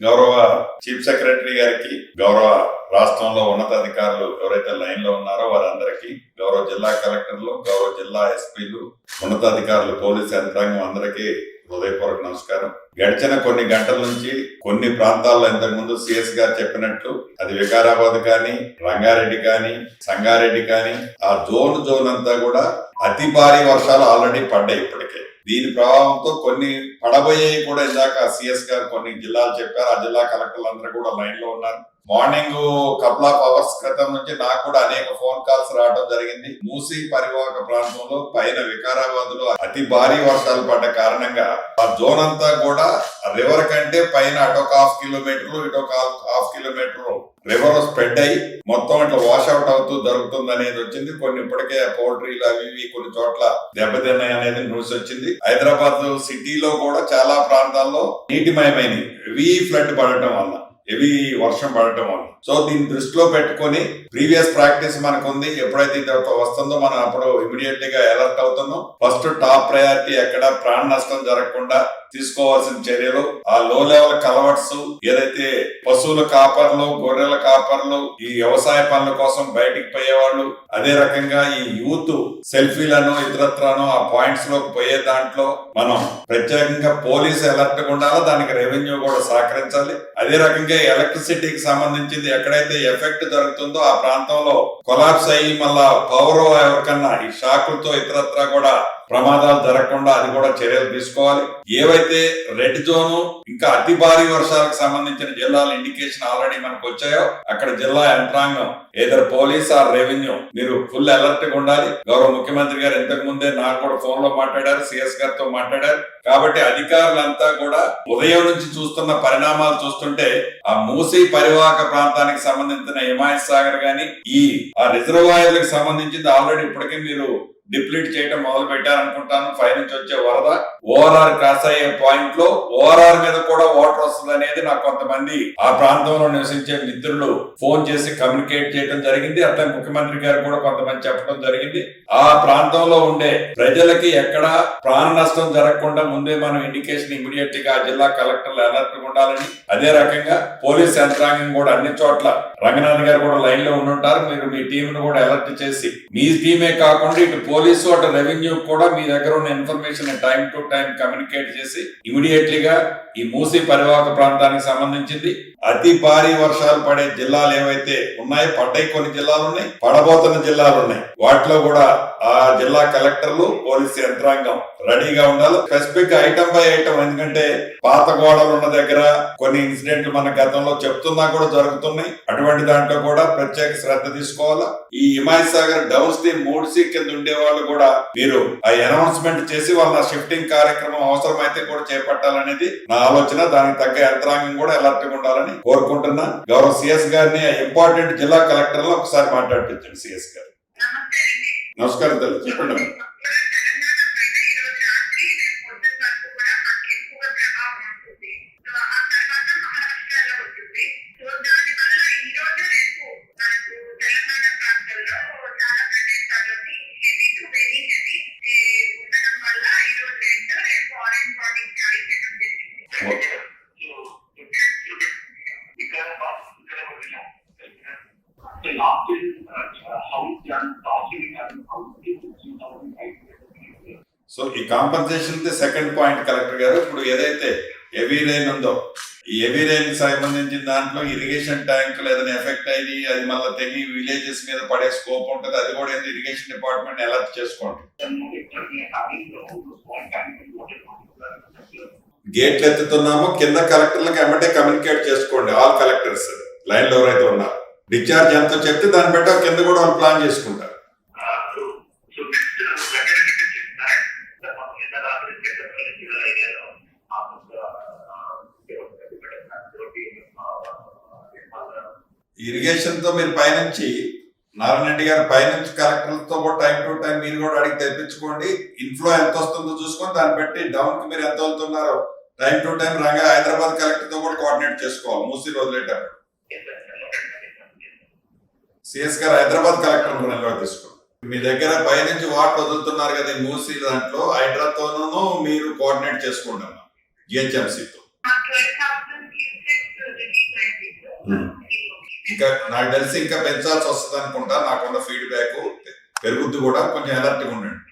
గౌరవ chief secretary గారికి గౌరవ రాష్ట్రంలో ఉన్నతాధికారులు ఎవరైతే లైన్లో ఉన్నారో వారందరికీ గౌరవ జిల్లా కలెక్టర్లు గౌరవ జిల్లా ఎస్పీలు ఉన్నతాధికారులు పోలీస్ యంత్రాంగం అందరికీ హృదయపూర్వక నమస్కారం. గడిచిన కొన్ని గంటల నుంచి కొన్ని ప్రాంతాల్లో ఇంతకు ముందు సిఎస్ గారు చెప్పినట్లు అది వికారాబాద్ కానీ రంగారెడ్డి కానీ సంగారెడ్డి కానీ ఆ జోన్ జోన్ అంతా కూడా అతి భారీ వర్షాలు ఆల్రెడీ పడ్డాయి ఇప్పటికే. దీని ప్రభావంతో కొన్ని పడబోయేవి కూడా ఇందాక సిఎస్ గారు కొన్ని జిల్లాలు చెప్పారు. ఆ జిల్లా కలెక్టర్లు అందరూ కూడా లైన్లో ఉన్నారు. మార్నింగ్ కపుల్ ఆఫ్ అవర్స్ క్రితం నుంచి నాకు కూడా అనేక ఫోన్ కాల్స్ రావడం జరిగింది. మూసీ పరివాహక ప్రాంతంలో పైన వికారాబాద్లో అతి భారీ వర్షాలు పడ్డ కారణంగా ఆ జోన్ అంతా కూడా రివర్ కంటే పైన అటొక హాఫ్ కిలోమీటర్లు ఇటొక హాఫ్ కిలోమీటర్ రివర్ స్ప్రెడ్ అయ్యి మొత్తం ఇట్లా వాష్ అవుట్ అవుతూ జరుగుతుంది అనేది వచ్చింది. కొన్ని ఇప్పటికే పౌల్ట్రీలు అవి ఇవి కొన్ని చోట్ల దెబ్బతిన్నాయి అనేది న్యూస్ వచ్చింది. హైదరాబాద్ సిటీలో కూడా చాలా ప్రాంతాల్లో నీటిమయమైనవి. హెవీ ఫ్లడ్ పడటం వల్ల హెవీ వర్షం పడటం వల్ల. సో దీన్ని దృష్టిలో పెట్టుకొని ప్రీవియస్ ప్రాక్టీస్ మనకు ఉంది ఎప్పుడైతే ఇది ఒక వస్తుందో మనం అప్పుడు ఇమీడియట్గా అలర్ట్ అవుతున్నాం. ఫస్ట్ టాప్ ప్రయారిటీ ఎక్కడ? ప్రాణ నష్టం జరగకుండా తీసుకోవాల్సిన చర్యలు. ఆ లో లెవెల్ కలవట్స్ ఏదైతే పశువుల కాపర్లు గొర్రెల కాపర్లు ఈ వ్యవసాయ పనుల కోసం బయటికి పోయేవాళ్ళు అదే రకంగా ఈ యూత్ సెల్ఫీలను ఇతరత్రాను ఆ పాయింట్స్లోకి పోయే దాంట్లో మనం ప్రత్యేకంగా పోలీస్ అలర్ట్ ఉండాలి? దానికి రెవెన్యూ కూడా సహకరించాలి. అదే రకంగా ఎలక్ట్రిసిటీకి సంబంధించింది ఎక్కడైతే ఎఫెక్ట్ జరుగుతుందో ఆ ప్రాంతంలో కొలాప్స్ అయ్యి మళ్ళా పవర్ ఎవరికన్నా ఈ షాకులతో ఇతరత్ర కూడా ప్రమాదాలు జరగకుండా అది కూడా చర్యలు తీసుకోవాలి. ఏవైతే రెడ్ జోను ఇంకా అతి భారీ వర్షాలకు సంబంధించిన జిల్లాల ఇండికేషన్ ఆల్రెడీ మనకు వచ్చాయో అక్కడ జిల్లా యంత్రాంగం ఏదర్ పోలీస్ ఆర్ రెవెన్యూ మీరు ఫుల్ అలర్ట్గా ఉండాలి. గౌరవ ముఖ్యమంత్రి గారు ఇంతకు ముందే నాకు కూడా ఫోన్లో మాట్లాడారు సిఎస్ గారితో మాట్లాడారు. కాబట్టి అధికారులంతా కూడా ఉదయం నుంచి చూస్తున్న పరిణామాలు చూస్తుంటే ఆ మూసీ పరివాహక ప్రాంతానికి సంబంధించిన హిమాయత్ సాగర్ గాని ఈ ఆ రిజర్వాయర్లకు సంబంధించింది ఆల్రెడీ ఇప్పటికే మీరు డిప్లీట్ చేయడం మొదలు పెట్టారనుకుంటాను. పై నుంచి వచ్చే వరద ఓఆర్ఆర్ క్రాస్ అయ్యే పాయింట్లో ఓఆర్ఆర్ మీద కూడా వాటర్ వస్తుంది అనేది నాకు కొంతమంది ఆ ప్రాంతంలో నివసించే మిత్రులు ఫోన్ చేసి కమ్యూనికేట్ చేయడం జరిగింది. అట్లా ముఖ్యమంత్రి గారు కూడా కొంతమంది చెప్పడం జరిగింది. ఆ ప్రాంతంలో ఉండే ప్రజలకి ఎక్కడ ప్రాణ నష్టం జరగకుండా ముందే మనం ఇండికేషన్ ఇమీడియట్గా ఆ జిల్లా కలెక్టర్లు అలర్ట్ ఉండాలని అదే రకంగా పోలీస్ యంత్రాంగం కూడా అన్ని చోట్ల రంగనాథ్ గారు కూడా లైన్లో ఉండుంటారు. మీరు మీ టీం ను కూడా అలర్ట్ చేసి మీ టీమే కాకుండా ఇటు పోలీసు అటు రెవెన్యూ కూడా మీ దగ్గర ఉన్న information time to time communicate చేసి ఇమీడియట్లీగా ఈ మూసీ పరివాహక ప్రాంతానికి సంబంధించింది. అతి భారీ వర్షాలు పడే జిల్లాలు ఏవైతే ఉన్నాయో పడ్డాయి కొన్ని జిల్లాలు ఉన్నాయి పడబోతున్న జిల్లాలు ఉన్నాయి. వాటిలో కూడా ఆ జిల్లా కలెక్టర్లు పోలీస్ యంత్రాంగం రెడీగా ఉండాలి. స్పెసిఫిక్ ఐటమ్ బై ఐటమ్ ఎందుకంటే పాత గోడలు ఉన్న దగ్గర కొన్ని ఇన్సిడెంట్లు మన గతంలో చెప్తున్నా కూడా జరుగుతున్నాయి. అటువంటి దాంట్లో కూడా ప్రత్యేక శ్రద్ధ తీసుకోవాలా? ఈ హిమాయత్ సాగర్ డౌన్ స్ట్రీమ్ మూడు సీ కింద ఉండే వాళ్ళు కూడా మీరు ఆ అనౌన్స్మెంట్ చేసి వాళ్ళ షిఫ్టింగ్ కార్యక్రమం అవసరమైతే కూడా చేపట్టాలనేది నా ఆలోచన. దానికి తగ్గ యంత్రాంగం కూడా అలర్ట్గా ఉండాలని కోరుకుంటున్నా. గౌరవ సిఎస్ గారిని ఇంపార్టెంట్ జిల్లా కలెక్టర్లో ఒకసారి మాట్లాడిపించండి సిఎస్ గారు. నమస్తే. నమస్కారం తల్లి చెప్పండి అమ్మా. తెలంగాణ పైన ఈ రోజు రాత్రి రేపు పొద్దున్న వరకు కూడా మనకి ఎక్కువ ప్రభావం ఉంటుంది సో ఆ తర్వాత మహారాష్ట్రలో ఉంటుంది సో దాని వల్ల ఈ రోజు రేపు మనకు తెలంగాణ ప్రాంతంలో చాలా ప్రదేశాల్లోని హెవీ టు వెరీ హెవీ ఉండడం వల్ల ఈ రోజు ఏంటో రేపు ఆరెంజ్ వార్నింగ్ జారీ చేయడం జరిగింది The last is uh, house done, talking and house so ఈ కాంపన్సేషన్ సెకండ్ పాయింట్ కలెక్టర్ గారు ఇప్పుడు ఏదైతే హెవీ రైన్ ఉందో ఈ హెవీ రైన్ సంబంధించిన దాంట్లో ఇరిగేషన్ ట్యాంక్ ఏదైనా ఎఫెక్ట్ అయ్యి అది మళ్ళీ తెగి విలేజెస్ మీద పడే స్కోప్ ఉంటుంది అది కూడా ఏంది? ఇరిగేషన్ డిపార్ట్మెంట్ అలర్ట్ చేసుకోండి. గేట్లు ఎత్తుతున్నాము కింద కలెక్టర్లకు ఎమ్మటే కమ్యూనికేట్ చేసుకోండి ఆల్ కలెక్టర్స్ లైన్లో ఎవరైతే ఉన్నారు. డిశ్చార్జ్ ఎంతో చెప్తే దాన్ని బట్టి కింద కూడా వాళ్ళు ప్లాన్ చేసుకుంటారు. ఇరిగేషన్తో మీరు పైనుంచి నారాయణ గారు పైనుంచి కలెక్టర్లతో కూడా టైం టు టైం మీరు కూడా అడిగి తెప్పించుకోండి. ఇన్ఫ్లో ఎంత వస్తుందో చూసుకొని దాన్ని బట్టి డౌన్కి మీరు ఎంత వెళ్తున్నారో time to time Ranga Hyderabad కలెక్టర్తో కూడా కోఆర్డినేట్ చేసుకోవాలి. మూసి వదిలేటప్పుడు. సిఎస్ గారు హైదరాబాద్ కలెక్టర్ నిల్వ తీసుకోండి. మీ దగ్గర పైనుంచి వాటర్ వదులుతున్నారు కదా మూసి దాంట్లో హైడ్రాతోనూ మీరు కోఆర్డినేట్ చేసుకోండి అమ్మా జిహెచ్ఎంసీతో ఇంకా నాకు తెలిసి ఇంకా పెంచాల్సి వస్తుంది అనుకుంటా నాకున్న ఫీడ్బ్యాక్ పెరుగుద్ది కూడా. కొంచెం అలర్ట్గా ఉండండి.